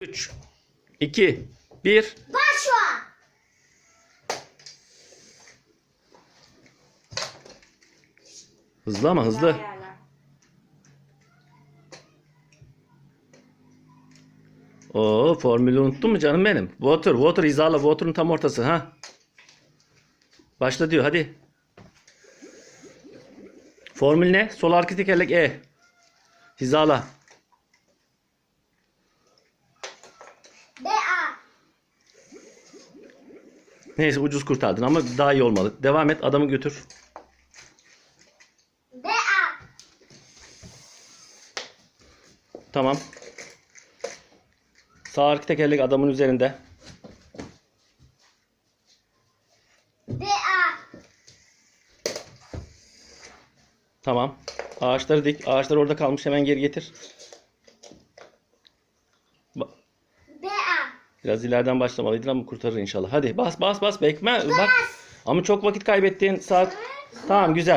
3, 2, 1. Başla. Hızlı ama hızlı. Oo formülü unuttun mu canım benim? Water, water hizala, water'ın tam ortası ha. Başla diyor hadi. Formül ne? Sol arka tekerlek E. Hizala. Neyse ucuz kurtardın ama daha iyi olmalı. Devam et adamı götür. Tamam. Sağ arka tekerlek adamın üzerinde. Tamam. Ağaçları dik. Ağaçlar orada kalmış. Hemen geri getir. Biraz ileriden başlamalıydın ama kurtarır inşallah. Hadi bas bas bas bekme. Bak. Ama çok vakit kaybettin. Saat. Tamam güzel.